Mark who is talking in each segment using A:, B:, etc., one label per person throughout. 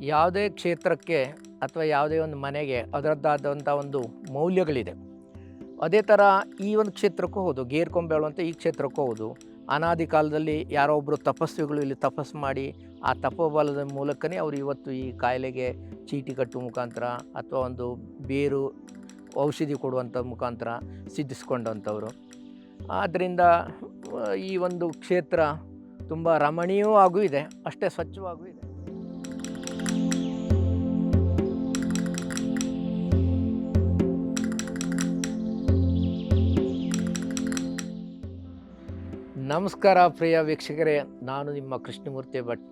A: ಯಾವುದೇ ಕ್ಷೇತ್ರಕ್ಕೆ ಅಥವಾ ಯಾವುದೇ ಒಂದು ಮನೆಗೆ ಅದರದ್ದಾದಂಥ ಒಂದು ಮೌಲ್ಯಗಳಿದೆ. ಅದೇ ಥರ ಈ ಒಂದು ಕ್ಷೇತ್ರಕ್ಕೂ ಹೌದು ಗೇರ್ಕೊಂಬೆ ಅಂತ ಈ ಕ್ಷೇತ್ರಕ್ಕೂ ಹೌದು. ಅನಾದಿ ಕಾಲದಲ್ಲಿ ಯಾರೋ ಒಬ್ಬರು ತಪಸ್ವಿಗಳು ಇಲ್ಲಿ ತಪಸ್ಸು ಮಾಡಿ, ಆ ತಪೋಬಲದ ಮೂಲಕನೇ ಅವರು ಇವತ್ತು ಈ ಕಾಯಿಲೆಗೆ ಚೀಟಿ ಕಟ್ಟುವ ಮುಖಾಂತರ ಅಥವಾ ಒಂದು ಬೇರು ಔಷಧಿ ಕೊಡುವಂಥ ಮುಖಾಂತರ ಸಿದ್ಧಿಸ್ಕೊಂಡಂಥವ್ರು. ಆದ್ದರಿಂದ, ಈ ಒಂದು ಕ್ಷೇತ್ರ ತುಂಬ ರಮಣೀಯವೂ ಆಗೂ ಇದೆ, ಅಷ್ಟೇ ಸ್ವಚ್ಛವಾಗೂ ಇದೆ. ನಮಸ್ಕಾರ ಪ್ರಿಯ ವೀಕ್ಷಕರೇ, ನಾನು ನಿಮ್ಮ ಕೃಷ್ಣಮೂರ್ತಿ ಭಟ್.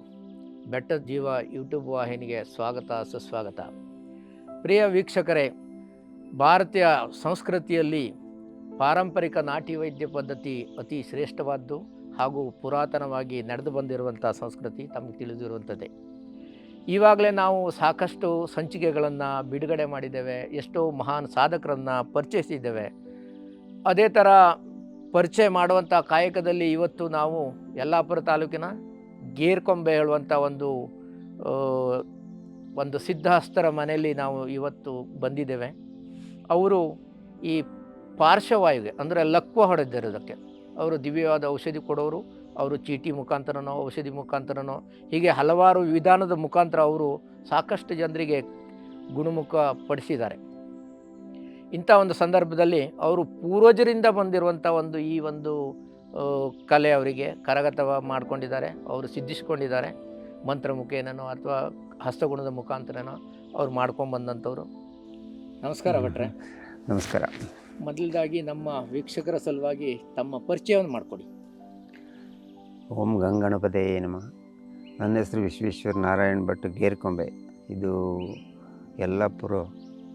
A: ಬೆಟ್ಟದ ಜೀವ ಯೂಟ್ಯೂಬ್ ವಾಹಿನಿಗೆ ಸ್ವಾಗತ, ಸುಸ್ವಾಗತ. ಪ್ರಿಯ ವೀಕ್ಷಕರೇ, ಭಾರತೀಯ ಸಂಸ್ಕೃತಿಯಲ್ಲಿ ಪಾರಂಪರಿಕ ನಾಟಿ ವೈದ್ಯ ಪದ್ಧತಿ ಅತಿ ಶ್ರೇಷ್ಠವಾದ್ದು ಹಾಗೂ ಪುರಾತನವಾಗಿ ನಡೆದು ಬಂದಿರುವಂಥ ಸಂಸ್ಕೃತಿ ತಮಗೆ ತಿಳಿದಿರುವಂಥದ್ದೇ. ಈವಾಗಲೇ ನಾವು ಸಾಕಷ್ಟು ಸಂಚಿಕೆಗಳನ್ನು ಬಿಡುಗಡೆ ಮಾಡಿದ್ದೇವೆ, ಎಷ್ಟೋ ಮಹಾನ್ ಸಾಧಕರನ್ನು ಪರಿಚಯಿಸಿದ್ದೇವೆ. ಅದೇ ಥರ ಪರಿಚಯ ಮಾಡುವಂಥ ಕಾಯಕದಲ್ಲಿ ಇವತ್ತು ನಾವು ಯಲ್ಲಾಪುರ ತಾಲೂಕಿನ ಗೇರ್ಕೊಂಬೆ ಹೇಳುವಂಥ ಒಂದು ಒಂದು ಸಿದ್ಧಹಸ್ತರ ಮನೆಯಲ್ಲಿ ನಾವು ಇವತ್ತು ಬಂದಿದ್ದೇವೆ. ಅವರು ಈ ಪಾರ್ಶ್ವವಾಯುಗೆ, ಅಂದರೆ ಲಕ್ವ ಹೊಡೆದಿರೋದಕ್ಕೆ ಅವರು ದಿವ್ಯವಾದ ಔಷಧಿ ಕೊಡೋರು, ಅವರು ಚೀಟಿ ಮುಖಾಂತರನೋ, ಔಷಧಿ ಮುಖಾಂತರನೋ, ಹೀಗೆ ಹಲವಾರು ವಿಧಾನದ ಮುಖಾಂತರ ಅವರು ಸಾಕಷ್ಟು ಜನರಿಗೆ ಗುಣಮುಖ ಪಡಿಸಿದ್ದಾರೆ. ಇಂಥ ಒಂದು ಸಂದರ್ಭದಲ್ಲಿ ಅವರು ಪೂರ್ವಜರಿಂದ ಬಂದಿರುವಂಥ ಒಂದು ಈ ಒಂದು ಕಲೆ ಅವರಿಗೆ ಕರಗತವ ಮಾಡ್ಕೊಂಡಿದ್ದಾರೆ ಅವರು ಸಿದ್ಧಿಸ್ಕೊಂಡಿದ್ದಾರೆ. ಮಂತ್ರ ಮುಖೇನೋ ಅಥವಾ ಹಸ್ತಗುಣದ ಮುಖಾಂತರನೋ ಅವ್ರು ಮಾಡ್ಕೊಂಬಂದಂಥವ್ರು ನಮಸ್ಕಾರ ಭಟ್ರೆ.
B: ನಮಸ್ಕಾರ.
A: ಮೊದಲದಾಗಿ ನಮ್ಮ ವೀಕ್ಷಕರ ಸಲುವಾಗಿ ತಮ್ಮ ಪರಿಚಯವನ್ನು ಮಾಡಿಕೊಡಿ.
B: ಓಂ ಗಂಗಣಪದೇ ನಮಃ. ನನ್ನ ಹೆಸರು ವಿಶ್ವೇಶ್ವರ ನಾರಾಯಣ್ ಭಟ್ ಗೇರ್ಕೊಂಬೆ. ಇದು ಯಲ್ಲಾಪುರ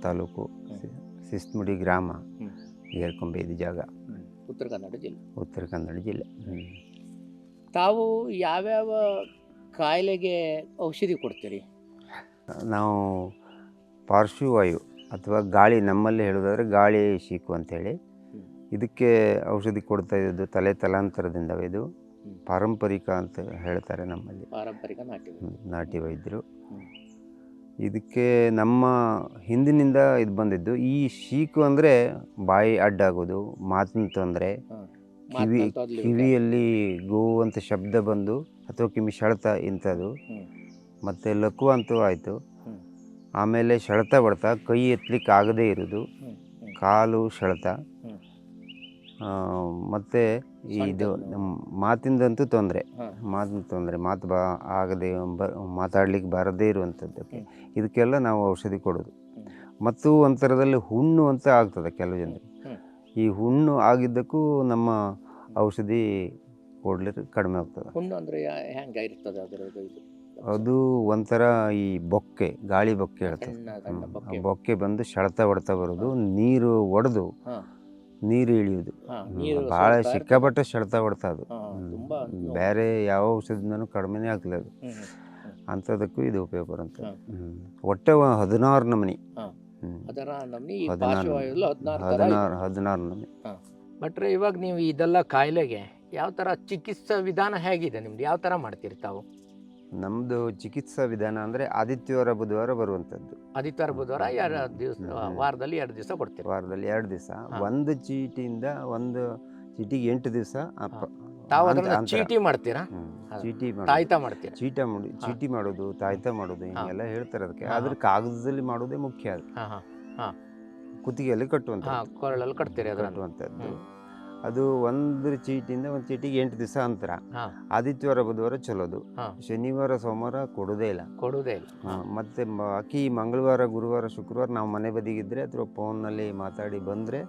B: ತಾಲೂಕು. ಸಿ- ಗ್ರಾಮ. ಏರ್ಕೊಂಬೆ ಇದು ಜಾಗ.
A: ಉತ್ತರ ಕನ್ನಡ ಜಿಲ್ಲೆ.
B: ಉತ್ತರ ಕನ್ನಡ ಜಿಲ್ಲೆ.
A: ತಾವು ಯಾವ್ಯಾವ ಕಾಯಿಲೆಗೆ ಔಷಧಿ ಕೊಡ್ತೀರಿ?
B: ನಾವು ಪಾರ್ಶ್ವವಾಯು ಅಥವಾ ಗಾಳಿ ನಮ್ಮಲ್ಲಿ ಹೇಳೋದಾದರೆ ಗಾಳಿ ಶೀಕು ಅಂತೇಳಿ. ಇದಕ್ಕೆ ಔಷಧಿ ಕೊಡ್ತಾ ಇದ್ದು ತಲೆ ತಲಾಂತರದಿಂದ ಇದು. ಪಾರಂಪರಿಕ ಅಂತ ಹೇಳ್ತಾರೆ ನಮ್ಮಲ್ಲಿ.
A: ಪಾರಂಪರಿಕ ನಾಟಿ
B: ನಾಟಿ ವೈದ್ಯರು. ಇದಕ್ಕೆ ನಮ್ಮ ಹಿಂದಿನಿಂದ ಇದು ಬಂದಿದ್ದು ಈ ಶೀಕು ಅಂದರೆ ಬಾಯಿ ಅಡ್ಡಾಗೋದು ಮಾತಿನ ತೊಂದರೆ. ಕಿವಿ ಕಿವಿಯಲ್ಲಿ ಗೋ ಅಂತ ಶಬ್ದ ಬಂದು ಅಥವಾ ಕಿವಿ ಸೆಳೆತ ಇಂಥದ್ದು. ಮತ್ತು ಲಕ್ಕು ಅಂತೂ ಆಯಿತು. ಆಮೇಲೆ ಸೆಳೆತ ಬಡ್ತಾ ಕೈ ಎತ್ತಲಿಕ್ಕೆ ಆಗದೇ ಇರೋದು. ಕಾಲು ಮತ್ತು ಮತ್ತೆ ಇದು ನಮ್ಮ ಮಾತಿಂದಂತೂ ತೊಂದರೆ. ಮಾತಿನ ತೊಂದರೆ ಮಾತು ಬಾ ಆಗದೆ ಬ ಮಾತಾಡ್ಲಿಕ್ಕೆ ಬರದೇ ಇರುವಂಥದ್ದಕ್ಕೆ ಇದಕ್ಕೆಲ್ಲ ನಾವು ಔಷಧಿ ಕೊಡೋದು. ಮತ್ತು ಒಂಥರದಲ್ಲಿ ಹುಣ್ಣು ಅಂತ ಆಗ್ತದೆ ಕೆಲವು ಜನರಿಗೆ. ಈ ಹುಣ್ಣು ಆಗಿದ್ದಕ್ಕೂ ನಮ್ಮ ಔಷಧಿ ಕೊಡ್ಲಿಕ್ಕೆ ಕಡಿಮೆ ಆಗ್ತದೆ.
A: ಹುಣ್ಣು ಅಂದ್ರೆ ಯಾ- ಹೆಂಗ ಇರ್ತದೆ ಅದರ
B: ಅದು ಒಂಥರ ಈ ಬೊಕ್ಕೆ ಗಾಳಿ ಬೊಕ್ಕೆ ಹ್ಮ್.
A: ಬೊಕ್ಕೆ.
B: ಬಂದು ಸೆಳೆತ ಹೊಡ್ತಾ ಬರೋದು ನೀರು ಒಡೆದು. ನೀರು ಇಳಿಯೋದು
A: ಬಹಳ
B: ಭಾಳ ಸಿಕ್ಕಾಪಟ್ಟೆ ಸೆಳೆತ ಹೊಡ್ತಾ ಅದು. ಬೇರೆ ಯಾವ ಔಷಧಿನೂ ಕಡಿಮೆನೇ ಆಗ್ತದೆ ಅದು. ಅಂಥದಕ್ಕೂ ಇದು ಉಪಯೋಗ ಬರುತ್ತೆ. ಒಟ್ಟೆ ಹದಿನಾರು ನಮನಿ. ಹದಿನಾರು
A: ಹದಿನಾರು
B: ನಮೂನಿ.
A: ಭಟ್ರೆ ಇವಾಗ ನೀವು ಇದೆಲ್ಲ ಕಾಯಿಲೆಗೆ ಯಾವ ತರ ಚಿಕಿತ್ಸಾ ವಿಧಾನ ಹೇಗಿದೆ ನಿಮ್ದು? ಯಾವ ತರ ಮಾಡ್ತೀರಿ ತಾವು?
B: ನಮ್ಮದು ಚಿಕಿತ್ಸಾ ವಿಧಾನ ಅಂದರೆ ಆದಿತ್ಯವಾರ ಬುಧವಾರ ಬರುವಂಥದ್ದು
A: ಆದಿತ್ಯವಾರ ಬುಧವಾರ ಎರಡು ದಿವಸ ವಾರದಲ್ಲಿ ಎರಡು ದಿವಸ ಕೊಡ್ತೀವಿ.
B: ವಾರದಲ್ಲಿ ಎರಡು ದಿವಸ. ಒಂದು ಚೀಟಿಯಿಂದ ಒಂದು ಚೀಟಿಗೆ ಎಂಟು ದಿವಸ
A: ತಾವು ಅದನ್ನ ಚೀಟಿ ಮಾಡ್ತೀರಾ.
B: ಚೀಟಿ ಮಾಡೋದು.
A: ತಾಯ್ತ ಮಾಡ್ತೀರಾ?
B: ಚೀಟ ಮಾಡಿ ಚೀಟಿ ಮಾಡೋದು ತಾಯ್ತ ಮಾಡೋದು. ಹಿಂಗೆಲ್ಲ ಹೇಳ್ತಾರೆ ಅದಕ್ಕೆ.
A: ಹಾ,
B: ಆದ್ರೆ ಕಾಗದದಲ್ಲಿ ಮಾಡೋದೇ ಮುಖ್ಯ ಅದು. ಕುತ್ತಿಗೆಯಲ್ಲಿ
A: ಹಾ
B: ಕಟ್ಟುವಂಥದ್ದು
A: ಕೊರಳಲ್ಲಿ ಕಟ್ತೀರಿ
B: ಕಟ್ಟುವಂಥದ್ದು. ಅದು ಒಂದು ಚೀಟಿಯಿಂದ ಒಂದು ಚೀಟಿಗೆ ಎಂಟು ದಿವಸ ಅಂತರ. ಆದಿತ್ಯವಾರ ಬುಧವಾರ ಚಲೋದು. ಶನಿವಾರ ಸೋಮವಾರ ಕೊಡೋದೇ ಇಲ್ಲ.
A: ಕೊಡುವುದೇ ಇಲ್ಲ.
B: ಮತ್ತೆ ಅಕ್ಕಿ ಮಂಗಳವಾರ ಗುರುವಾರ ಶುಕ್ರವಾರ ನಾವು ಮನೆ ಬದಿಗಿದ್ರೆ ಅಥವಾ ಫೋನ್ನಲ್ಲಿ ಮಾತಾಡಿ ಬಂದರೆ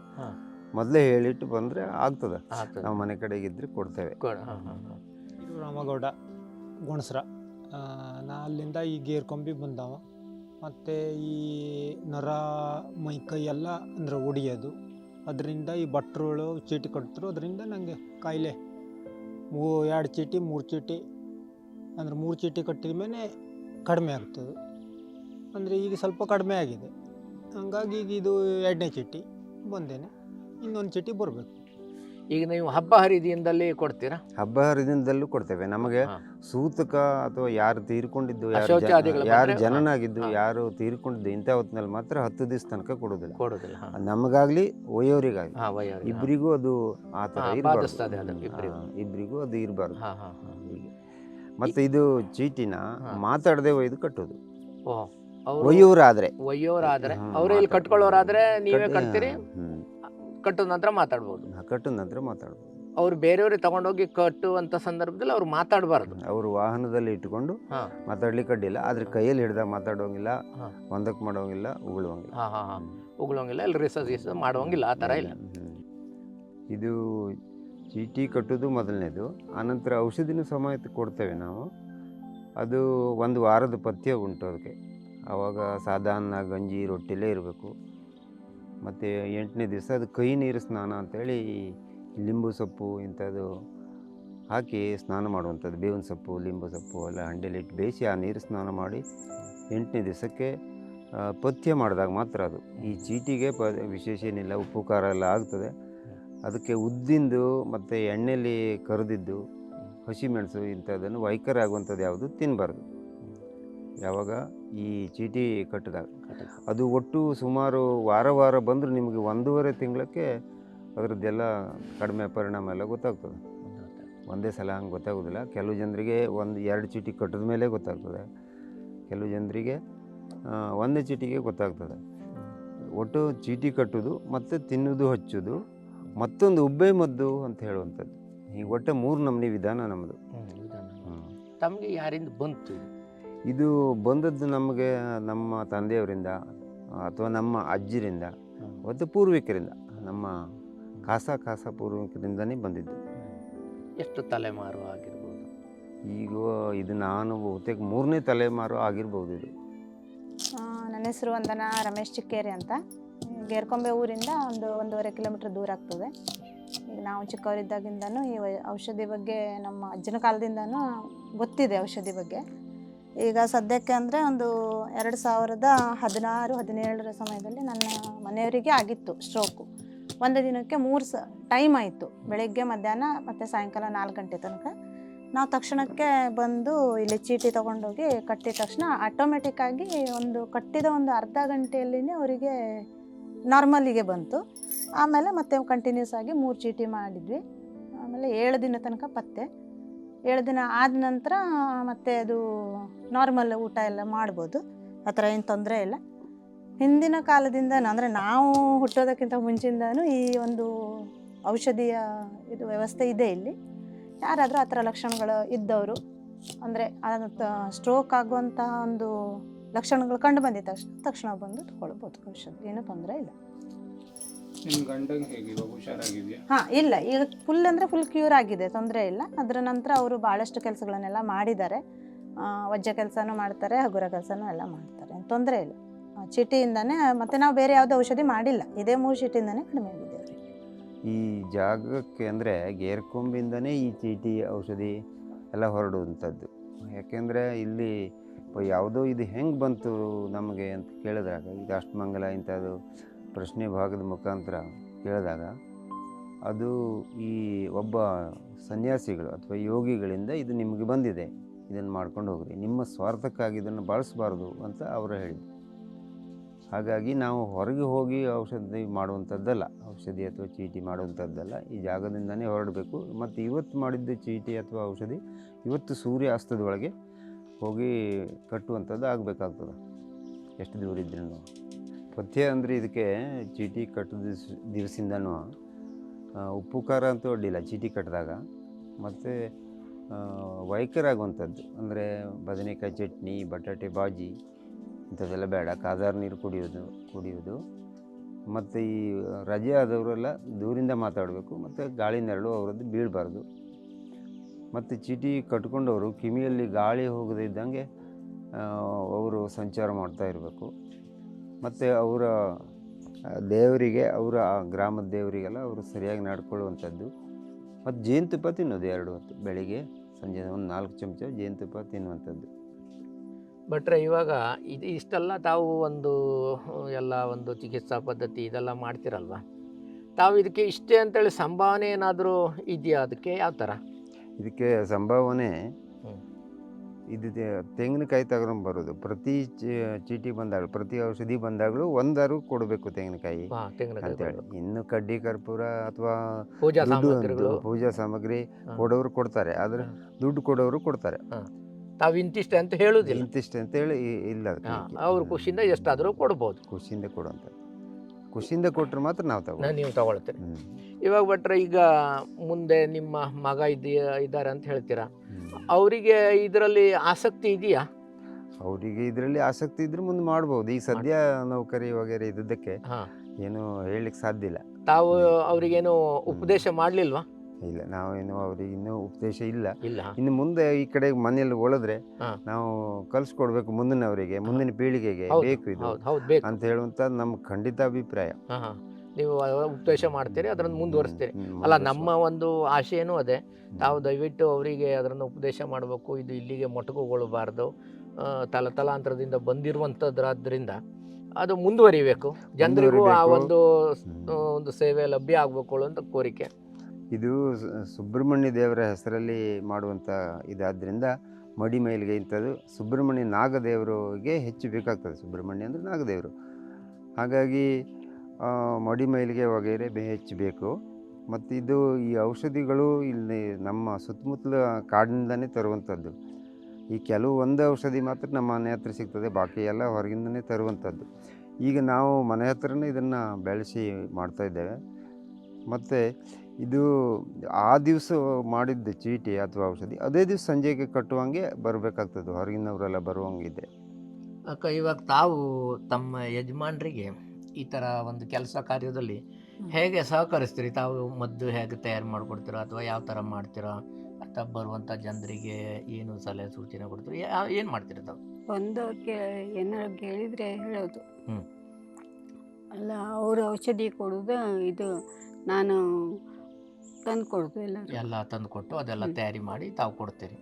B: ಮೊದಲೇ ಹೇಳಿಟ್ಟು ಬಂದರೆ ಆಗ್ತದೆ. ನಾವು ಮನೆ ಕಡೆಗಿದ್ರೆ ಕೊಡ್ತೇವೆ.
C: ಇದು ರಾಮಗೌಡ ಗುಣಸ್ರ. ನಾ ಅಲ್ಲಿಂದ ಈ ಗೇರ್ ಕೊಂಬಿ ಬಂದವ. ಮತ್ತು ಈ ನರ ಮೈ ಕೈ ಎಲ್ಲ ಅಂದ್ರೆ ಒಡಿಯೋದು. ಅದರಿಂದ ಈ ಭಟ್ರುಗಳು ಚೀಟಿ ಕಟ್ಟಿದ್ರು ಅದರಿಂದ ನನಗೆ ಕಾಯಿಲೆ. ಮೂ, ಎರಡು ಚೀಟಿ, ಮೂರು ಚೀಟಿ. ಅಂದರೆ ಮೂರು ಚೀಟಿ ಕಟ್ಟಿದ ಮೇಲೆ ಕಡಿಮೆ ಆಗ್ತದೆ. ಅಂದರೆ ಈಗ ಸ್ವಲ್ಪ ಕಡಿಮೆ ಆಗಿದೆ. ಹಂಗಾಗಿ ಈಗ ಇದು ಎರಡನೇ ಚೀಟಿ ಬಂದೇನೆ. ಇನ್ನೊಂದು ಚೀಟಿ ಬರಬೇಕು.
A: ಈಗ ನೀವು ಹಬ್ಬ ಹರಿದಿನದಲ್ಲಿ ಕೊಡ್ತೀರಾ?
B: ಹಬ್ಬ ಹರಿದಿನದಲ್ಲೂ ಕೊಡ್ತೇವೆ. ನಮಗೆ ಸೂತಕ ಅಥವಾ ಯಾರು ತೀರ್ಕೊಂಡಿದ್ದು ಯಾರು. ಜನನಾಗಿದ್ದು ಯಾರು ತೀರ್ಕೊಂಡಿದ್ದು ಇಂಥ ಹೊತ್ತಿನಲ್ಲಿ ಮಾತ್ರ ಹತ್ತು ದಿವಸ ತನಕ ಕೊಡೋದಿಲ್ಲ
A: ಕೊಡೋದಿಲ್ಲ.
B: ನಮಗಾಗ್ಲಿ ಒಯ್ಯೋರಿಗಾಗ್ಲಿ. ಇಬ್ಬರಿಗೂ ಅದು ಆ ಥರ. ಇಬ್ಬರಿಗೂ ಅದು ಇರಬಾರ್ದು. ಹೀಗೆ. ಮತ್ತೆ ಇದು ಚೀಟಿನ. ಮಾತಾಡದೆ ಒಯ್ದು ಕಟ್ಟೋದು ಒಯ್ಯೋರಾದ್ರೆ.
A: ಒಯ್ಯೋರಾದ್ರೆ.
B: ಹ್ಮ್,
A: ಅವ್ರು ಇಲ್ಲಿ
B: ಮಾತಾಡ್-
A: ಕಟ್ಕೊಳ್ಳೋರಾದ್ರೆ ನೀವೇ ಕಟ್ತೀರಿ. ಕಟ್ಟದ ನಂತರ ಮಾತಾಡ್ಬೋದು.
B: ಕಟ್ಟು ನಂತರ ಮಾತಾಡ್ಬೋದು.
A: ಅವ್ರು ಬೇರೆಯವ್ರಿಗೆ ತಗೊಂಡೋಗಿ ಕಟ್ಟುವಂತ ಸಂದರ್ಭದಲ್ಲಿ ಅವ್ರು ಮಾತಾಡಬಾರ್ದು.
B: ಅವರು ವಾಹನದಲ್ಲಿ ಇಟ್ಕೊಂಡು ಮಾತಾಡ್ಲಿಕ್ಕೆ ಅಡ್ಡಿಲ್ಲ ಆದ್ರೆ ಕೈಯಲ್ಲಿ ಹಿಡ್ದಾಗ ಮಾತಾಡೋಂಗಿಲ್ಲ. ಒಂದಕ್ಕೆ ಮಾಡೋಂಗಿಲ್ಲ ಉಗುಳುವಂಗಿಲ್ಲ.
A: ಹಾ ಹಾ ಹಾ. ಉಗುಳೋಂಗಿಲ್ಲ ಇಲ್ಲಿ ರಿಸರ್ಚ್ ಗಿಸರ್ಚ್ ಮಾಡುವಂಗಿಲ್ಲ ಆ ಥರ ಇಲ್ಲ.
B: ಇದು ಚೀಟಿ ಕಟ್ಟೋದು ಮೊದಲನೇದು. ಆನಂತರ ಔಷಧಿನ ಸಮೇತ ಕೊಡ್ತೇವೆ ನಾವು. ಅದು ಒಂದು ವಾರದ ಪಥ್ಯ ಉಂಟು ಅದಕ್ಕೆ. ಆವಾಗ ಸಾಧಾರಣ ಗಂಜಿ ರೊಟ್ಟಿಲೇ ಇರಬೇಕು. ಮತ್ತು ಎಂಟನೇ ದಿವಸ ಅದು ಕೈ ನೀರು ಸ್ನಾನ ಅಂತೇಳಿ ಲಿಂಬು ಸೊಪ್ಪು ಇಂಥದ್ದು ಹಾಕಿ ಸ್ನಾನ ಮಾಡುವಂಥದ್ದು, ಬೇವಿನ ಸೊಪ್ಪು, ಲಿಂಬು ಸೊಪ್ಪು ಎಲ್ಲ ಹಂಡೆಲಿಟ್ಟು ಬೇಯಿಸಿ ಆ ನೀರು ಸ್ನಾನ ಮಾಡಿ ಎಂಟನೇ ದಿವಸಕ್ಕೆ ಪಥ್ಯ ಮಾಡಿದಾಗ ಮಾತ್ರ ಅದು. ಈ ಚೀಟಿಗೆ ಪ ವಿಶೇಷ ಏನಿಲ್ಲ ಉಪ್ಪು ಖಾರ ಎಲ್ಲ ಆಗ್ತದೆ. ಅದಕ್ಕೆ ಉದ್ದಿಂದು ಮತ್ತು ಎಣ್ಣೆಯಲ್ಲಿ ಕರೆದಿದ್ದು, ಹಸಿಮೆಣಸು ಇಂಥದ್ದನ್ನು ವೈಖರಿ ಆಗುವಂಥದ್ದು ಯಾವುದು ತಿನ್ನಬಾರ್ದು ಯಾವಾಗ ಈ ಚೀಟಿ ಕಟ್ಟಿದಾಗ. ಅದು ಒಟ್ಟು ಸುಮಾರು ವಾರ ವಾರ ಬಂದರೂ ನಿಮಗೆ ಒಂದೂವರೆ ತಿಂಗಳಕ್ಕೆ ಅದರದ್ದೆಲ್ಲ ಕಡಿಮೆ ಪರಿಣಾಮ ಎಲ್ಲ ಗೊತ್ತಾಗ್ತದೆ. ಒಂದೇ ಸಲ ಹಂಗೆ ಗೊತ್ತಾಗೋದಿಲ್ಲ. ಕೆಲವು ಜನರಿಗೆ ಒಂದು ಎರಡು ಚೀಟಿ ಕಟ್ಟಿದ ಮೇಲೆ ಗೊತ್ತಾಗ್ತದೆ. ಕೆಲವು ಜನರಿಗೆ ಒಂದೇ ಚೀಟಿಗೆ ಗೊತ್ತಾಗ್ತದೆ. ಒಟ್ಟು ಚೀಟಿ ಕಟ್ಟೋದು ಮತ್ತು ತಿನ್ನೋದು ಹಚ್ಚೋದು ಮತ್ತೊಂದು ಉಬ್ಬೆ ಮದ್ದು ಅಂತ ಹೇಳುವಂಥದ್ದು. ಈ ಒಟ್ಟು ಮೂರು ನಮ್ಮನೆ ವಿಧಾನ. ನಮ್ಮದು
A: ತಮಗೆ. ಯಾರಿಂದ ಬಂತು ಇದು?
B: ಬಂದದ್ದು ನಮಗೆ ನಮ್ಮ ತಂದೆಯವರಿಂದ ಅಥವಾ ನಮ್ಮ ಅಜ್ಜಿರಿಂದ. ಮತ್ತು ಪೂರ್ವಿಕರಿಂದ ನಮ್ಮ ಕಾಸ ಕಾಸ ಪೂರ್ವಿಕರಿಂದನೇ ಬಂದಿದ್ದು
A: ಎಷ್ಟು ತಲೆಮಾರು ಆಗಿರ್ಬೋದು
B: ಈಗ ಇದು ನಾನು ಬಹುತೇಕ ಮೂರನೇ ತಲೆಮಾರು ಆಗಿರ್ಬೋದು ಇದು
D: ನನ್ನ ಹೆಸರು ವಂದನಾ ರಮೇಶ್ ಚಿಕ್ಕೇರಿ ಅಂತ ಗೇರ್ಕೊಂಬೆ ಊರಿಂದ ಒಂದು ಒಂದೂವರೆ ಕಿಲೋಮೀಟ್ರ್ ದೂರ ಆಗ್ತದೆ ಈಗ ನಾವು ಚಿಕ್ಕವರಿದ್ದಾಗಿಂದನೂ ಈ ವ- ಔಷಧಿ ಬಗ್ಗೆ ನಮ್ಮ ಅಜ್ಜನ ಕಾಲದಿಂದನೂ ಗೊತ್ತಿದೆ ಔಷಧಿ ಬಗ್ಗೆ ಈಗ ಸದ್ಯಕ್ಕೆ ಅಂದರೆ ಒಂದು ಎರಡು ಸಾವಿರದ ಹದಿನಾರು, ಹದಿನೇಳರ ಸಮಯದಲ್ಲಿ ನನ್ನ ಮನೆಯವರಿಗೆ ಆಗಿತ್ತು ಸ್ಟ್ರೋಕು ಒಂದು ದಿನಕ್ಕೆ ಮೂರು ಸ ಟೈಮ್ ಆಯಿತು. ಬೆಳಗ್ಗೆ ಮಧ್ಯಾಹ್ನ ಮತ್ತು ಸಾಯಂಕಾಲ ನಾಲ್ಕು ಗಂಟೆ ತನಕ. ನಾವು ತಕ್ಷಣಕ್ಕೆ ಬಂದು ಇಲ್ಲಿ ಚೀಟಿ ತೊಗೊಂಡೋಗಿ ಕಟ್ಟಿದ ತಕ್ಷಣ ಆಟೋಮೆಟಿಕ್ಕಾಗಿ ಒಂದು ಕಟ್ಟಿದ ಒಂದು ಅರ್ಧ ಗಂಟೆಯಲ್ಲಿನೇ ಅವರಿಗೆ ನಾರ್ಮಲಿಗೆ ಬಂತು. ಆಮೇಲೆ ಮತ್ತೆ ಕಂಟಿನ್ಯೂಸ್ ಆಗಿ ಮೂರು ಚೀಟಿ ಮಾಡಿದ್ವಿ. ಆಮೇಲೆ ಏಳು ದಿನ ತನಕ ಪತ್ತೆ. ಏಳು ದಿನ ಆದ ನಂತರ ಮತ್ತೆ ಅದು ನಾರ್ಮಲ್ ಊಟ ಎಲ್ಲ ಮಾಡ್ಬೋದು. ಆ ಥರ ಏನು ತೊಂದರೆ ಇಲ್ಲ. ಹಿಂದಿನ ಕಾಲದಿಂದ ಅಂದರೆ ನಾವು ಹುಟ್ಟೋದಕ್ಕಿಂತ ಮುಂಚಿಂದನೂ ಈ ಒಂದು ಔಷಧಿಯ ಇದು ವ್ಯವಸ್ಥೆ ಇದೆ ಇಲ್ಲಿ. ಯಾರಾದರೂ ಆ ಥರ ಲಕ್ಷಣಗಳು ಇದ್ದವರು, ಅಂದರೆ ಸ್ಟ್ರೋಕ್ ಆಗುವಂತಹ ಒಂದು ಲಕ್ಷಣಗಳು ಕಂಡು ಬಂದಿದ್ದ ತಕ್ಷಣ ತಕ್ಷಣ ಬಂದು ತೊಗೊಳ್ಬೋದು. ಔಷಧಿ, ಏನೂ ತೊಂದರೆ ಇಲ್ಲ.
E: ನಿಮ್ಮ ಗಂಡಂಗೆ ಹೇಗೆ? ಇವಾಗ ಹುಷಾರಾಗಿದೆಯಾ?
D: ಹಾಂ ಇಲ್ಲ. ಈಗ ಫುಲ್ ಅಂದರೆ ಫುಲ್ ಕ್ಯೂರ್ ಆಗಿದೆ ತೊಂದರೆ ಇಲ್ಲ. ಅದರ ನಂತರ ಅವರು ಭಾಳಷ್ಟು ಕೆಲಸಗಳನ್ನೆಲ್ಲ ಮಾಡಿದ್ದಾರೆ. ಆ, ವಜ್ಜೆ ಕೆಲಸನೂ ಮಾಡ್ತಾರೆ ಹಗುರ ಕೆಲಸನೂ ಎಲ್ಲ ಮಾಡ್ತಾರೆ. ತೊಂದರೆ ಇಲ್ಲ. ಆ, ಚೀಟಿಯಿಂದನೇ ಮತ್ತು ನಾವು ಬೇರೆ ಯಾವುದೇ ಔಷಧಿ ಮಾಡಿಲ್ಲ. ಇದೇ ಮೂರು ಚೀಟಿಯಿಂದನೇ ಕಡಿಮೆ ಆಗಿದೆ ಅವರಿಗೆ.
B: ಈ ಜಾಗಕ್ಕೆ ಅಂದರೆ ಗೇರ್ಕೊಂಬಿಂದನೇ ಈ ಚೀಟಿ ಔಷಧಿ ಎಲ್ಲ ಹೊರಡುವಂಥದ್ದು. ಯಾಕೆಂದರೆ ಇಲ್ಲಿ ಪ- ಯಾವುದೋ ಇದು ಹೆಂಗೆ ಬಂತು ನಮಗೆ ಅಂತ ಕೇಳಿದಾಗ ಇದು ಅಷ್ಟಮಂಗಲ ಇಂಥದ್ದು ಪ್ರಶ್ನೆ ಭಾಗದ ಮುಖಾಂತರ ಕೇಳಿದಾಗ ಅದು ಈ ಒಬ್ಬ ಸನ್ಯಾಸಿಗಳು ಅಥವಾ ಯೋಗಿಗಳಿಂದ ಇದು ನಿಮಗೆ ಬಂದಿದೆ, ಇದನ್ನು ಮಾಡ್ಕೊಂಡು ಹೋಗ್ರಿ. ನಿಮ್ಮ ಸ್ವಾರ್ಥಕ್ಕಾಗಿ ಇದನ್ನು ಬಳಸಬಾರ್ದು ಅಂತ ಅವರು ಹೇಳಿದರು. ಹಾಗಾಗಿ ನಾವು ಹೊರಗೆ ಹೋಗಿ ಔಷಧಿ ಮಾಡುವಂಥದ್ದಲ್ಲ, ಔಷಧಿ ಅಥವಾ ಚೀಟಿ ಮಾಡುವಂಥದ್ದಲ್ಲ, ಈ ಜಾಗದಿಂದನೇ ಹೊರಡಬೇಕು. ಮತ್ತು ಇವತ್ತು ಮಾಡಿದ್ದು ಚೀಟಿ ಅಥವಾ ಔಷಧಿ ಇವತ್ತು ಸೂರ್ಯ ಅಸ್ತದೊಳಗೆ ಹೋಗಿ ಕಟ್ಟುವಂಥದ್ದು ಆಗಬೇಕಾಗ್ತದೆ. ಎಷ್ಟು ದೂರ ಇದ್ರೂ ಪಥ್ಯ ಅಂದರೆ ಇದಕ್ಕೆ ಚೀಟಿ ಕಟ್ಟಿದ ದಿವ್ಸ, ದಿವಸದಿಂದನೂ ಉಪ್ಪು ಖಾರ ಅಂತೂ ಅಡ್ಡಿಲ್ಲ, ಚೀಟಿ ಕಟ್ಟಿದಾಗ. ಮತ್ತು ವೈಖರಾಗುವಂಥದ್ದು ಅಂದರೆ ಬದನೆಕಾಯಿ ಚಟ್ನಿ, ಬಟಾಟೆ ಬಾಜಿ, ಇಂಥದ್ದೆಲ್ಲ ಬೇಡ. ಕಾದಾರ ನೀರು ಕುಡಿಯೋದು ಕುಡಿಯೋದು. ಮತ್ತು ಈ ರಜೆ ಆದವರೆಲ್ಲ ದೂರಿಂದ ಮಾತಾಡಬೇಕು. ಮತ್ತು ಗಾಳಿ ನೆರಳು, ಅವರದ್ದು ಬೀಳಬಾರ್ದು. ಮತ್ತು ಚೀಟಿ ಕಟ್ಕೊಂಡವರು ಕಿಮಿಯಲ್ಲಿ ಗಾಳಿ ಹೋಗದೇ ಇದ್ದಂಗೆ ಅವರು ಸಂಚಾರ ಮಾಡ್ತಾ ಇರಬೇಕು. ಮತ್ತು ಅವರ ದೇವರಿಗೆ ಅವರ ಆ ಗ್ರಾಮದ ದೇವರಿಗೆಲ್ಲ ಅವರು ಸರಿಯಾಗಿ ನಡ್ಕೊಳ್ಳುವಂಥದ್ದು. ಮತ್ತು ಜೇನುತುಪ್ಪ ತಿನ್ನೋದು ಎರಡು ಹೊತ್ತು ಬೆಳಿಗ್ಗೆ ಸಂಜೆ ಒಂದು ನಾಲ್ಕು ಚಮಚ ಜೇನುತುಪ್ಪ ತಿನ್ನುವಂಥದ್ದು.
A: ಬಟ್ರೆ ಇವಾಗ ಇದು ಇಷ್ಟೆಲ್ಲ ತಾವು ಒಂದು ಎಲ್ಲ ಒಂದು ಚಿಕಿತ್ಸಾ ಪದ್ಧತಿ ಇದೆಲ್ಲ ಮಾಡ್ತಿರಲ್ವ? ತಾವು ಇದಕ್ಕೆ ಇಷ್ಟೇ ಅಂತೇಳಿ ಸಂಭಾವನೆ ಏನಾದರೂ ಇದೆಯಾ ಅದಕ್ಕೆ? ಯಾವ ಥರ
B: ಇದಕ್ಕೆ ಸಂಭಾವನೆ. ಇದು ತೆಂಗಿನಕಾಯಿ ತಗೊಂಡು ಬರೋದು. ಪ್ರತಿ ಚೀಟಿ ಬಂದಾಗ ಪ್ರತಿ ಔಷಧಿ ಬಂದಾಗಲೂ ಒಂದಾರು ಕೊಡಬೇಕು ತೆಂಗಿನಕಾಯಿ ಅಂತೇಳಿ. ಇನ್ನು ಕಡ್ಡಿ ಕರ್ಪೂರ ಅಥವಾ
A: ಪೂಜಾ
B: ಸಾಮಗ್ರಿ. ಕೊಡೋರು ಕೊಡ್ತಾರೆ. ಆದ್ರೆ. ದುಡ್ಡು ಕೊಡೋರು ಕೊಡ್ತಾರೆ.
A: ತಾವು ಇಂತಿಷ್ಟೇ ಅಂತ ಹೇಳೋದಿಲ್ಲ.
B: ಇಂತಿಷ್ಟು ಅಂತ ಹೇಳಿ ಇಲ್ಲ
A: ಅವ್ರ ಖುಷಿಯಿಂದ ಎಷ್ಟಾದರೂ ಕೊಡ್ಬೋದು.
B: ಖುಷಿಯಿಂದ ಕೊಡುವಂತ ಖುಷಿಯಿಂದ ಕೊಟ್ರೆ ಮಾತ್ರ ನಾವು ತಗೋ
A: ನೀವು ತಗೊಳ್ತೀರಿ
B: ಹ್ಮ್.
A: ಇವಾಗ ಭಟ್ರೆ ಈಗ ಮುಂದೆ ನಿಮ್ಮ ಮಗ ಇದೆಯಾ ಇದ್ದಾರೆ ಅಂತ ಹೇಳ್ತೀರಾ?
B: ಹ್ಮ್.
A: ಅವರಿಗೆ ಇದರಲ್ಲಿ ಆಸಕ್ತಿ ಇದೆಯಾ?
B: ಅವರಿಗೆ ಇದರಲ್ಲಿ ಆಸಕ್ತಿ ಇದ್ರೆ ಮುಂದೆ ಮಾಡ್ಬೋದು. ಈಗ ಸದ್ಯ ನೌಕರಿ ವಗೇರೆ ಇದ್ದಕ್ಕೆ
A: ಹಾಂ.
B: ಏನು ಹೇಳಲಿಕ್ಕೆ ಸಾಧ್ಯ ಇಲ್ಲ.
A: ತಾವು ಅವರಿಗೇನು ಉಪದೇಶ ಮಾಡಲಿಲ್ವಾ?
B: ಇಲ್ಲ ನಾವೇನು ಅವ್ರಿಗೆ ಇನ್ನೂ ಉಪದೇಶ ಇಲ್ಲ.
A: ಇಲ್ಲ
B: ಇನ್ನು ಮುಂದೆ ಈ ಕಡೆ ಮನೆಯಲ್ಲಿ ಒಳದ್ರೆ
A: ನಾವು
B: ನಾವು ಮುಂದಿನ ಅವರಿಗೆ ಮುಂದಿನ ಪೀಳಿಗೆಗೆ ಬೇಕು ಇದು
A: ಹೌದು ಹೌದು ಬೇಕು.
B: ಅಂತ ಹೇಳುವಂತ ನಮ್ಮ ಖಂಡಿತ ಅಭಿಪ್ರಾಯ.
A: ನೀವು ಉಪದೇಶ ಮಾಡ್ತೀರಿ ಅದರನ್ನು ಮುಂದುವರಿಸ್ತೀರಿ. ಅಲ್ಲ ನಮ್ಮ ಒಂದು ಆಶೆಯೂ ಅದೇ. ತಾವು ದಯವಿಟ್ಟು ಅವರಿಗೆ ಅದನ್ನು ಉಪದೇಶ ಮಾಡಬೇಕು ಇದು ಇಲ್ಲಿಗೆ ಮೊಟಕುಗೊಳ್ಳಬಾರ್ದು ತಲ ತಲತಲಾಂತರದಿಂದ ಬಂದಿರುವಂಥದ್ರಾದ್ರಿಂದ ಅದು ಮುಂದುವರಿಬೇಕು. ಜನರಿಗೂ ಆ ಒಂದು ಒಂದು ಸೇವೆ ಲಭ್ಯ ಆಗಬೇಕು ಅಂತ ಕೋರಿಕೆ.
B: ಇದು ಸುಬ್ರಹ್ಮಣ್ಯ ದೇವರ ಹೆಸರಲ್ಲಿ ಮಾಡುವಂಥ ಇದಾದ್ದರಿಂದ ಮಡಿ ಮೈಲಿಗೆ ಇಂಥದ್ದು ಸುಬ್ರಹ್ಮಣ್ಯ ನಾಗದೇವರಿಗೆ ಹೆಚ್ಚು ಬೇಕಾಗ್ತದೆ. ಸುಬ್ರಹ್ಮಣ್ಯ ಅಂದರೆ ನಾಗದೇವರು. ಹಾಗಾಗಿ ಮಡಿ ಮೈಲಿಗೆ ಬೆ, ಹೆಚ್ಚು ಬೇಕು. ಮತ್ತು ಇದು ಈ ಔಷಧಿಗಳು ಇಲ್ಲಿ ನಮ್ಮ ಸುತ್ತಮುತ್ತಲ ಕಾಡಿನಿಂದನೇ ತರುವಂಥದ್ದು. ಈ ಕೆಲವು ಒಂದು ಔಷಧಿ ಮಾತ್ರ ನಮ್ಮ ಮನೆ ಹತ್ರ ಸಿಗ್ತದೆ, ಬಾಕಿ ಎಲ್ಲ ಹೊರಗಿಂದನೇ ತರುವಂಥದ್ದು. ಈಗ ನಾವು ಮನೆ ಹತ್ರನೇ ಇದನ್ನು ಬೆಳೆಸಿ ಮಾಡ್ತಾ ಇದ್ದೇವೆ. ಮತ್ತು ಇದು ಆ ದಿವಸ ಮಾಡಿದ್ದ ಚೀಟಿ ಅಥವಾ ಔಷಧಿ ಅದೇ ದಿವಸ ಸಂಜೆಗೆ ಕಟ್ಟುವಂಗೆ ಬರಬೇಕಾಗ್ತದೆ ಹೊರಗಿನವರೆಲ್ಲ ಬರುವಂಗಿದೆ.
A: ಅಕ್ಕ ಇವಾಗ ತಾವು ತಮ್ಮ ಯಜಮಾನರಿಗೆ ಈ ಥರ ಒಂದು ಕೆಲಸ ಕಾರ್ಯದಲ್ಲಿ ಹೇಗೆ ಸಹಕರಿಸ್ತೀರಿ? ತಾವು ಮದ್ದು ಹೇಗೆ ತಯಾರು ಮಾಡಿಕೊಡ್ತೀರಾ ಅಥವಾ ಯಾವ ಥರ ಮಾಡ್ತೀರಾ? ಅಥವಾ ಬರುವಂಥ ಜನರಿಗೆ ಏನು ಸಲಹೆ ಸೂಚನೆ ಕೊಡ್ತೀರಿ? ಏನು ಮಾಡ್ತೀರಿ ತಾವು?
F: ಒಂದು ಏನಾದ್ರು ಏನಾರು ಕೇಳಿದರೆ ಹೇಳೋದು. ಅಲ್ಲ ಅವರು ಔಷಧಿ ಕೊಡೋದು ಇದು ನಾನು ಎಲ್ಲ
A: ಎಲ್ಲ ತಂದು ಕೊಟ್ಟು ಅದೆಲ್ಲ ತಯಾರಿ ಮಾಡಿ ತಾವು ಕೊಡ್ತೀರಿ.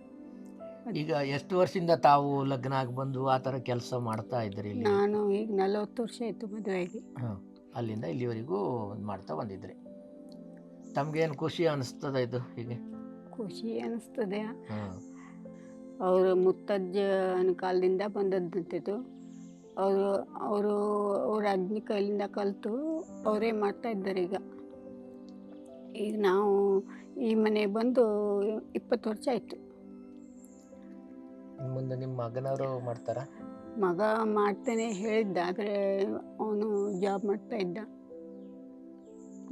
A: ಈಗ ಎಷ್ಟು ವರ್ಷದಿಂದ ತಾವು ಲಗ್ನ ಆಗಿ ಬಂದು ಆ ಥರ ಕೆಲಸ ಮಾಡ್ತಾ ಇದ್ರಿ ಇಲ್ಲಿ?
F: ನಾನು ಈಗ ನಲವತ್ತು ವರ್ಷ ಆಯಿತು ಮದುವೆಯಾಗಿ
A: ಹಾಂ ಅಲ್ಲಿಂದ ಇಲ್ಲಿವರೆಗೂ ಇದ್ ಮಾಡ್ತಾ ಬಂದಿದ್ರಿ. ತಮಗೇನು ಖುಷಿ ಅನಿಸ್ತದ ಇದು ಹೀಗೆ?
F: ಖುಷಿ ಅನಿಸ್ತದೆ.
A: ಹಾಂ.
F: ಅವರು ಮುತ್ತಜ್ಜನ ಕಾಲದಿಂದ ಬಂದದ್ದಂತಿತ್ತು ಅವರು ಅವರು ಅವ್ರ ಅಜ್ಜಿ ಕೈಲಿಂದ ಕಲಿತು ಅವರೇ ಮಾಡ್ತಾ ಇದ್ದಾರೆ ಈಗ. ಈಗ ನಾವು ಈ ಮನೆಗೆ ಬಂದು ಇಪ್ಪತ್ತು ವರ್ಷ ಆಯಿತು.
A: ಇನ್ನು ಮುಂದೆ ನಿಮ್ಮ ಮಗನವರು ಮಾಡ್ತಾರ?
F: ಮಗ ಮಾಡ್ತೇನೆ ಹೇಳಿದ್ದ ಆದರೆ ಅವನು ಜಾಬ್ ಮಾಡ್ತಾ ಇದ್ದ.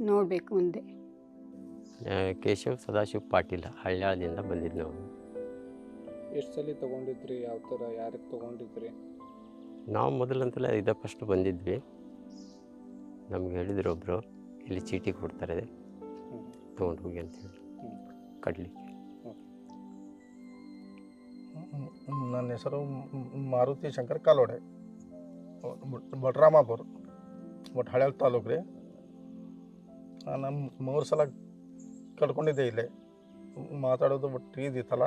F: ನೋಡಬೇಕು ಮುಂದೆ.
G: ಕೇಶವ್ ಸದಾಶಿವ್ ಪಾಟೀಲ್ ಹಳ್ಳ್ಯಾಳದಿಂದ ಬಂದಿದ್ದು ನಾವು
E: ಎಷ್ಟು ಸಲ ತೊಗೊಂಡಿದ್ರಿ? ಯಾವ ಥರ ಯಾರಿಗೆ ತೊಗೊಂಡಿದ್ರಿ?
G: ನಾವು ಮೊದಲಂತಲೇ ಇದೇ ಫಸ್ಟ್ ಬಂದಿದ್ವಿ. ನಮ್ಗೆ ಹೇಳಿದ್ರು ಒಬ್ಬರು ಇಲ್ಲಿ ಚೀಟಿ ಕೊಡ್ತಾರೆ. ತೊಗೊಂಡು ಹೋಗಿ ಅಂತೇಳಿ
E: ಹೇಳಿ
G: ಕಡ್ಲಿಕ್ಕೆ
H: ನನ್ನ ಹೆಸರು ಮಾರುತಿ ಶಂಕರ್ ಕಾಲೋಡೆ. ಬಟ್ರಾಮಾಪುರ್ ಬಟ್ ಹಳೆ ತಾಲೂಕು ರೀ. ನಾನು ಮೂರು ಸಲ ಕಟ್ಕೊಂಡಿದ್ದೆ ಇಲ್ಲೇ. ಮಾತಾಡೋದು ಬಟ್ ಇದಿತ್ತಲ್ಲ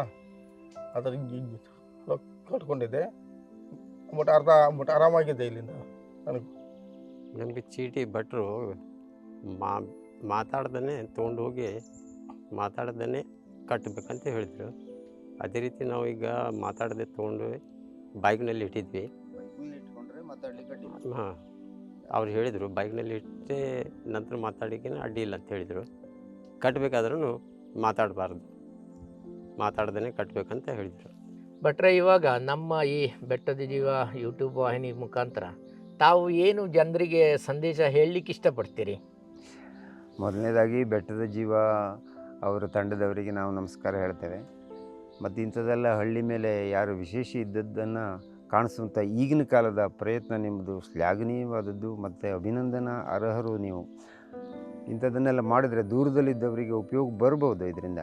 H: ಅದ್ರ ಕಟ್ಕೊಂಡಿದ್ದೆ ಬಟ್ ಅರ್ಧ ಬಟ್ ಆರಾಮಾಗಿದ್ದೆ ಇಲ್ಲಿಂದ
G: ನನಗೆ. ನನಗೆ ಚೀಟಿ ಭಟ್ರು ಮಾ ಮಾತಾಡ್ದೇ ತೊಗೊಂಡು ಹೋಗಿ ಮಾತಾಡ್ದೇ ಕಟ್ಟಬೇಕಂತ ಹೇಳಿದರು ಅದೇ ರೀತಿ ನಾವು ಈಗ ಮಾತಾಡದೆ ತೊಗೊಂಡು ಬೈಕ್ನಲ್ಲಿ ಇಟ್ಟಿದ್ವಿ. ಹಾಂ ಅವ್ರು ಹೇಳಿದರು ಬೈಕ್ನಲ್ಲಿ ಇಟ್ಟೆ ನಂತರ ಮಾತಾಡಿಕೇನೆ ಅಡ್ಡಿ ಇಲ್ಲ ಅಂತ ಹೇಳಿದರು. ಕಟ್ಟಬೇಕಾದ್ರೂ ಮಾತಾಡಬಾರ್ದು. ಮಾತಾಡ್ದೇ ಕಟ್ಟಬೇಕಂತ ಹೇಳಿದರು.
A: ಭಟ್ರೆ ಇವಾಗ ನಮ್ಮ ಈ ಬೆಟ್ಟದ ಜೀವ ಯೂಟ್ಯೂಬ್ ವಾಹಿನಿ ಮುಖಾಂತರ ತಾವು ಏನು ಜನರಿಗೆ ಸಂದೇಶ ಹೇಳಲಿಕ್ಕೆ ಇಷ್ಟಪಡ್ತೀರಿ?
B: ಮೊದಲನೇದಾಗಿ ಬೆಟ್ಟದ ಜೀವ ಅವರ ತಂಡದವರಿಗೆ ನಾವು ನಮಸ್ಕಾರ ಹೇಳ್ತೇವೆ. ಮತ್ತು ಇಂಥದ್ದೆಲ್ಲ ಹಳ್ಳಿ ಮೇಲೆ ಯಾರು ವಿಶೇಷ ಇದ್ದದ್ದನ್ನು ಕಾಣಿಸುವಂಥ ಈಗಿನ ಕಾಲದ ಪ್ರಯತ್ನ ನಿಮ್ಮದು ಶ್ಲಾಘನೀಯವಾದದ್ದು ಮತ್ತು ಅಭಿನಂದನಾ ಅರ್ಹರು ನೀವು. ಇಂಥದ್ದನ್ನೆಲ್ಲ ಮಾಡಿದರೆ ದೂರದಲ್ಲಿದ್ದವರಿಗೆ ಉಪಯೋಗ ಬರ್ಬೋದು ಇದರಿಂದ?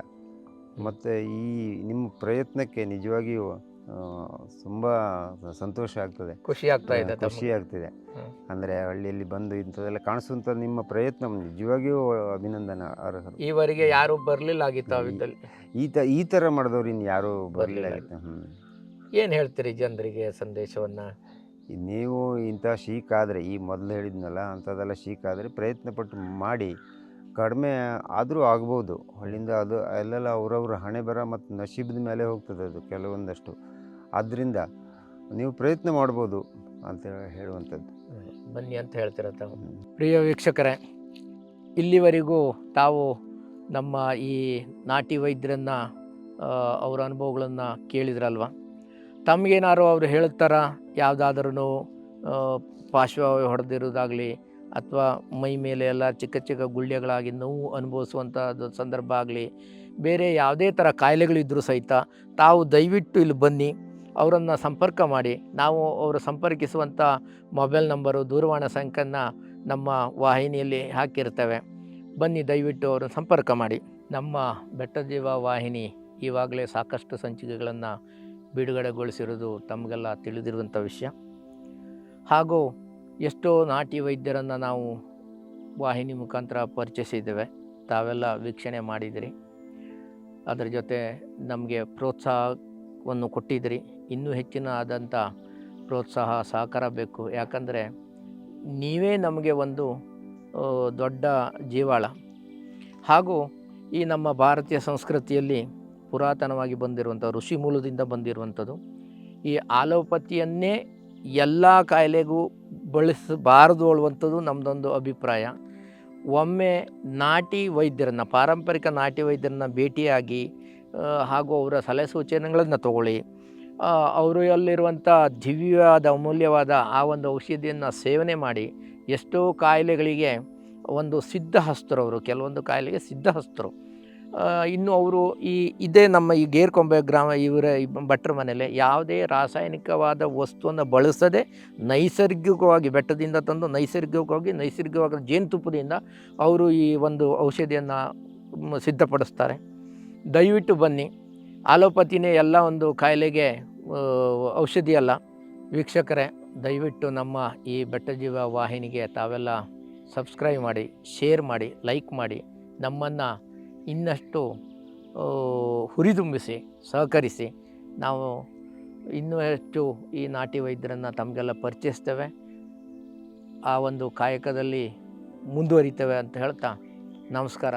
B: ಮತ್ತು ಈ ನಿಮ್ಮ ಪ್ರಯತ್ನಕ್ಕೆ ನಿಜವಾಗಿಯೂ ತುಂಬ ಸಂತೋಷ ಆಗ್ತದೆ.
A: ಖುಷಿ ಆಗ್ತಾ ಇದೆ
B: ಖುಷಿ ಆಗ್ತಿದೆ. ಅಂದ್ರೆ ಹಳ್ಳಿಯಲ್ಲಿ ಬಂದು ಇಂಥದೆಲ್ಲ ಕಾಣಿಸುವಂಥ ನಿಮ್ಮ ಪ್ರಯತ್ನ ನಿಜವಾಗಿಯೂ ಅಭಿನಂದನ ಅರ್ಹರು.
A: ಈವರೆಗೆ ಯಾರು ಬರಲಿಲ್ಲ ಆಗಿತ್ತು
B: ಈ- ತ ಈ ಥರ ಮಾಡಿದವ್ರು ಇನ್ನು ಯಾರೂ
A: ಬರ್ಲಿಲ್ಲ.
B: ಹ್ಞೂ
A: ಏನು ಹೇಳ್ತೀರಿ ಜನರಿಗೆ ಸಂದೇಶವನ್ನು?
B: ನೀವು ಇಂಥ ಶೀಕ್ ಆದರೆ ಈ ಮೊದಲು ಹೇಳಿದ್ನಲ್ಲ ಅಂಥದ್ದೆಲ್ಲ ಶೀಕ್ ಆದರೆ ಪ್ರಯತ್ನ ಪಟ್ಟು ಮಾಡಿ ಕಡಿಮೆ ಆದರೂ ಆಗ್ಬೋದು. ಅಲ್ಲಿಂದ ಅದು ಅಲ್ಲೆಲ್ಲ ಅವರವ್ರ ಹಣೆ ಬರ ಮತ್ತು ನಶೀಬದ ಮೇಲೆ ಹೋಗ್ತದೆ ಅದು ಕೆಲವೊಂದಷ್ಟು. ಆದ್ದರಿಂದ ನೀವು ಪ್ರಯತ್ನ ಮಾಡ್ಬೋದು ಅಂತ ಹೇಳುವಂಥದ್ದು.
A: ಬನ್ನಿ ಅಂತ ಹೇಳ್ತೀರ ತಾವು? ಪ್ರಿಯ ವೀಕ್ಷಕರೇ ಇಲ್ಲಿವರೆಗೂ ತಾವು ನಮ್ಮ ಈ ನಾಟಿ ವೈದ್ಯರನ್ನು ಅವರ ಅನುಭವಗಳನ್ನು ಕೇಳಿದ್ರಲ್ವ? ತಮಗೇನಾದ್ರು ಅವರು ಹೇಳ್ತಾರ ಯಾವುದಾದ್ರೂ ಪಾರ್ಶ್ವ ಹೊಡೆದಿರೋದಾಗಲಿ ಅಥವಾ ಮೈ ಮೇಲೆ ಎಲ್ಲ ಚಿಕ್ಕ ಚಿಕ್ಕ ಗುಳ್ಳೆಗಳಾಗಿ ನೋವು ಅನುಭವಿಸುವಂಥದ್ದು ಸಂದರ್ಭ ಆಗಲಿ ಬೇರೆ ಯಾವುದೇ ಥರ ಕಾಯಿಲೆಗಳಿದ್ದರೂ ಸಹಿತ ತಾವು ದಯವಿಟ್ಟು ಇಲ್ಲಿ ಬನ್ನಿ. ಅವರನ್ನು ಸಂಪರ್ಕ ಮಾಡಿ ನಾವು ಅವರು ಸಂಪರ್ಕಿಸುವಂಥ ಮೊಬೈಲ್ ನಂಬರು, ದೂರವಾಣಿ ಸಂಖ್ಯೆಯನ್ನು ನಮ್ಮ ವಾಹಿನಿಯಲ್ಲಿ ಹಾಕಿರ್ತೇವೆ. ಬನ್ನಿ ದಯವಿಟ್ಟು ಅವರು ಸಂಪರ್ಕ ಮಾಡಿ. ನಮ್ಮ ಬೆಟ್ಟದೇವ ವಾಹಿನಿ ಈವಾಗಲೇ ಸಾಕಷ್ಟು ಸಂಚಿಕೆಗಳನ್ನು ಬಿಡುಗಡೆಗೊಳಿಸಿರೋದು ತಮಗೆಲ್ಲ ತಿಳಿದಿರುವಂಥ ವಿಷಯ. ಹಾಗೂ ಎಷ್ಟೋ ನಾಟಿ ವೈದ್ಯರನ್ನು ನಾವು ವಾಹಿನಿ ಮುಖಾಂತರ ಪರಿಚಯಿಸಿದ್ದೇವೆ. ತಾವೆಲ್ಲ ವೀಕ್ಷಣೆ ಮಾಡಿದಿರಿ. ಅದರ ಜೊತೆ ನಮಗೆ ಪ್ರೋತ್ಸಾಹವನ್ನು ಕೊಟ್ಟಿದ್ರಿ, ಇನ್ನೂ ಹೆಚ್ಚಿನ ಆದಂಥ ಪ್ರೋತ್ಸಾಹ, ಸಹಕಾರ ಬೇಕು. ಯಾಕಂದರೆ ನೀವೇ ನಮಗೆ ಒಂದು ದೊಡ್ಡ ಜೀವಾಳ. ಹಾಗೂ ಈ ನಮ್ಮ ಭಾರತೀಯ ಸಂಸ್ಕೃತಿಯಲ್ಲಿ ಪುರಾತನವಾಗಿ ಬಂದಿರುವಂಥ, ಋಷಿ ಮೂಲದಿಂದ ಬಂದಿರುವಂಥದ್ದು, ಈ ಆಲೋಪತಿಯನ್ನೇ ಎಲ್ಲ ಕಾಯಿಲೆಗೂ ಬಳಸಬಾರದು ಅನ್ನುವಂಥದ್ದು ನಮ್ಮದೊಂದು ಅಭಿಪ್ರಾಯ. ಒಮ್ಮೆ ನಾಟಿ ವೈದ್ಯರನ್ನು, ಪಾರಂಪರಿಕ ನಾಟಿ ವೈದ್ಯರನ್ನು ಭೇಟಿಯಾಗಿ ಹಾಗೂ ಅವರ ಸಲಹೆ ಸೂಚನೆಗಳನ್ನು ತಗೊಳ್ಳಿ. ಅವರು ಅಲ್ಲಿರುವಂಥ ದಿವ್ಯವಾದ, ಅಮೂಲ್ಯವಾದ ಆ ಒಂದು ಔಷಧಿಯನ್ನು ಸೇವನೆ ಮಾಡಿ, ಎಷ್ಟೋ ಕಾಯಿಲೆಗಳಿಗೆ ಒಂದು ಸಿದ್ಧಹಸ್ತರು ಅವರು, ಕೆಲವೊಂದು ಕಾಯಿಲೆಗೆ ಸಿದ್ಧಹಸ್ತರು ಇನ್ನು ಅವರು ಈ, ಇದೇ ನಮ್ಮ ಈ ಗೇರ್ಕೊಂಬೆ ಗ್ರಾಮ ಇವರ ಭಟ್ರ ಮನೇಲಿ ಯಾವುದೇ ರಾಸಾಯನಿಕವಾದ ವಸ್ತುವನ್ನು ಬಳಸದೆ ನೈಸರ್ಗಿಕವಾಗಿ, ಬೆಟ್ಟದಿಂದ ತಂದು ನೈಸರ್ಗಿಕವಾಗಿ ನೈಸರ್ಗಿಕವಾದ ಜೇನುತುಪ್ಪದಿಂದ ಅವರು ಈ ಒಂದು ಔಷಧಿಯನ್ನು ಸಿದ್ಧಪಡಿಸ್ತಾರೆ. ದಯವಿಟ್ಟು ಬನ್ನಿ. ಆಲೋಪತಿನೇ ಎಲ್ಲ ಒಂದು ಕಾಯಿಲೆಗೆ ಔಷಧಿಯಲ್ಲ ವೀಕ್ಷಕರೇ, ದಯವಿಟ್ಟು ನಮ್ಮ ಈ ಬೆಟ್ಟಜೀವ ವಾಹಿನಿಗೆ ತಾವೆಲ್ಲ ಸಬ್ಸ್ಕ್ರೈಬ್ ಮಾಡಿ, ಶೇರ್ ಮಾಡಿ, ಲೈಕ್ ಮಾಡಿ, ನಮ್ಮನ್ನು ಇನ್ನಷ್ಟು ಹುರಿದುಂಬಿಸಿ, ಸಹಕರಿಸಿ. ನಾವು ಇನ್ನೂ ಹೆಚ್ಚು ಈ ನಾಟಿ ವೈದ್ಯರನ್ನು ತಮಗೆಲ್ಲ ಪರಿಚಯಿಸ್ತೇವೆ. ಆ ಒಂದು ಕಾಯಕದಲ್ಲಿ ಮುಂದುವರಿತೇವೆ ಅಂತ ಹೇಳ್ತಾ ನಮಸ್ಕಾರ.